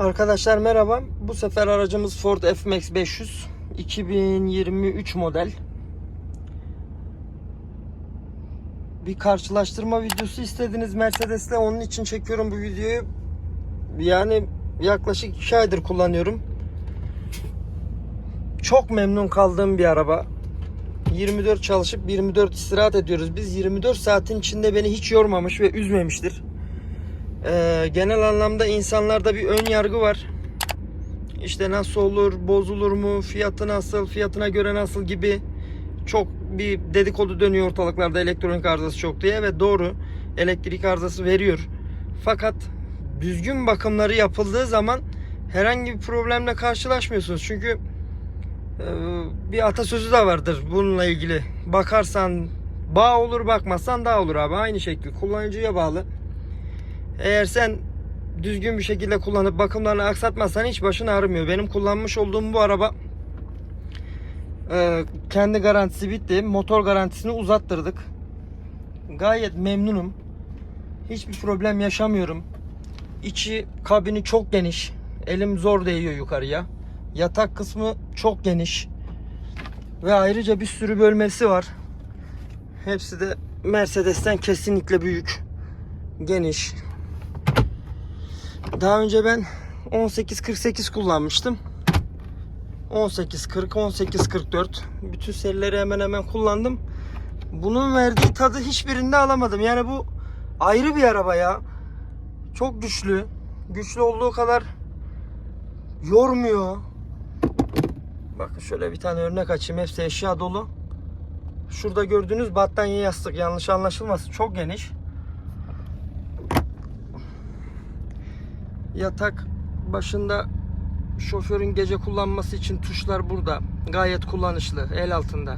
Arkadaşlar merhaba. Bu sefer aracımız Ford F-Max 500. 2023 model. Bir karşılaştırma videosu istediniz Mercedes'le. Onun için çekiyorum bu videoyu. Yani yaklaşık 2 aydır kullanıyorum. Çok memnun kaldığım bir araba. 24 çalışıp 24 istirahat ediyoruz. Biz 24 saatin içinde beni hiç yormamış ve üzmemiştir. Ee, genel anlamda insanlarda bir ön yargı var. İşte nasıl olur, bozulur mu, fiyatı nasıl, fiyatına göre nasıl gibi çok bir dedikodu dönüyor ortalıklarda elektronik arızası çok diye ve doğru elektrik arızası veriyor. Fakat düzgün bakımları yapıldığı zaman herhangi bir problemle karşılaşmıyorsunuz. Çünkü e, bir atasözü de vardır bununla ilgili. Bakarsan bağ olur, bakmazsan dağ olur abi. Aynı şekilde kullanıcıya bağlı. Eğer sen düzgün bir şekilde kullanıp bakımlarını aksatmazsan hiç başın ağrımıyor. Benim kullanmış olduğum bu araba e, kendi garantisi bitti. Motor garantisini uzattırdık. Gayet memnunum. Hiçbir problem yaşamıyorum. İçi kabini çok geniş. Elim zor değiyor yukarıya. Yatak kısmı çok geniş. Ve ayrıca bir sürü bölmesi var. Hepsi de Mercedes'ten kesinlikle büyük. Geniş. Daha önce ben 1848 kullanmıştım. 1840, 1844 bütün serileri hemen hemen kullandım. Bunun verdiği tadı hiçbirinde alamadım. Yani bu ayrı bir araba ya. Çok güçlü. Güçlü olduğu kadar yormuyor. Bakın şöyle bir tane örnek açayım. Hepsi eşya dolu. Şurada gördüğünüz battaniye yastık yanlış anlaşılmasın. Çok geniş. Yatak başında şoförün gece kullanması için tuşlar burada. Gayet kullanışlı. El altında.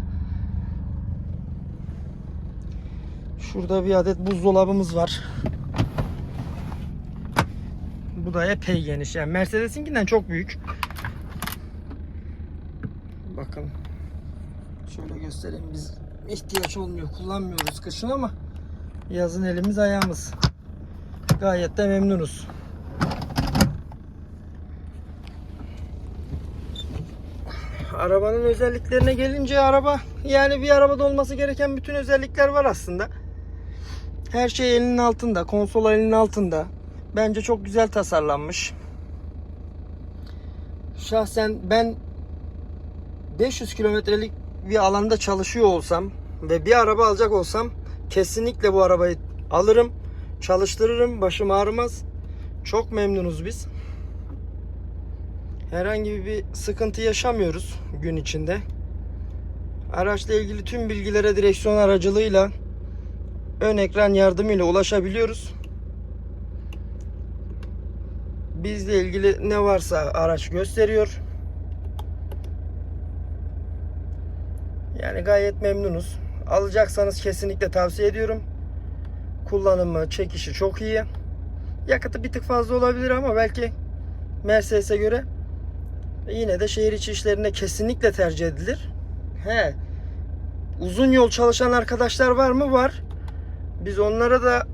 Şurada bir adet buzdolabımız var. Bu da epey geniş. Yani Mercedes'inkinden çok büyük. Bakın. Şöyle göstereyim. Biz ihtiyaç olmuyor. Kullanmıyoruz kışın ama yazın elimiz ayağımız. Gayet de memnunuz. Arabanın özelliklerine gelince araba yani bir arabada olması gereken bütün özellikler var aslında. Her şey elinin altında, konsol elinin altında. Bence çok güzel tasarlanmış. Şahsen ben 500 kilometrelik bir alanda çalışıyor olsam ve bir araba alacak olsam kesinlikle bu arabayı alırım, çalıştırırım, başım ağrımaz. Çok memnunuz biz. Herhangi bir sıkıntı yaşamıyoruz gün içinde. Araçla ilgili tüm bilgilere direksiyon aracılığıyla ön ekran yardımıyla ulaşabiliyoruz. Bizle ilgili ne varsa araç gösteriyor. Yani gayet memnunuz. Alacaksanız kesinlikle tavsiye ediyorum. Kullanımı, çekişi çok iyi. Yakıtı bir tık fazla olabilir ama belki Mercedes'e göre yine de şehir içi işlerinde kesinlikle tercih edilir. He. Uzun yol çalışan arkadaşlar var mı? Var. Biz onlara da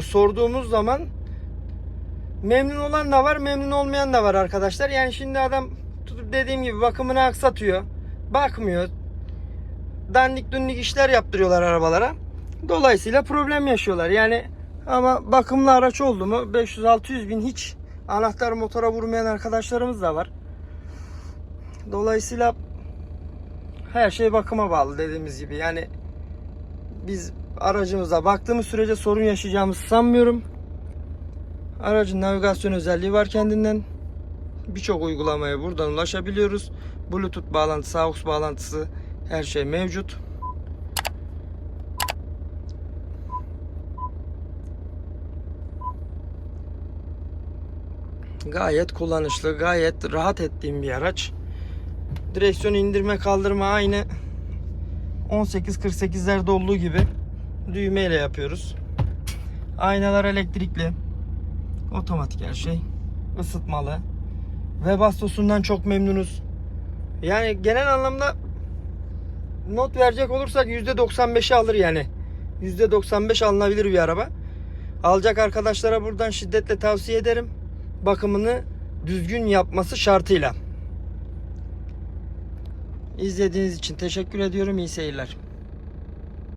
sorduğumuz zaman memnun olan da var, memnun olmayan da var arkadaşlar. Yani şimdi adam tutup dediğim gibi bakımını aksatıyor. Bakmıyor. Dandik dundik işler yaptırıyorlar arabalara. Dolayısıyla problem yaşıyorlar. Yani ama bakımlı araç oldu mu 500-600 bin hiç anahtar motora vurmayan arkadaşlarımız da var. Dolayısıyla her şey bakıma bağlı dediğimiz gibi. Yani biz aracımıza baktığımız sürece sorun yaşayacağımızı sanmıyorum. Aracın navigasyon özelliği var kendinden. Birçok uygulamaya buradan ulaşabiliyoruz. Bluetooth bağlantısı, AUX bağlantısı her şey mevcut. Gayet kullanışlı, gayet rahat ettiğim bir araç. Direksiyon indirme kaldırma aynı 18-48'lerde olduğu gibi düğmeyle yapıyoruz. Aynalar elektrikli. Otomatik her şey. Isıtmalı. Webastosundan çok memnunuz. Yani genel anlamda not verecek olursak %95'i alır yani. %95 alınabilir bir araba. Alacak arkadaşlara buradan şiddetle tavsiye ederim. bakımını düzgün yapması şartıyla. İzlediğiniz için teşekkür ediyorum. İyi seyirler.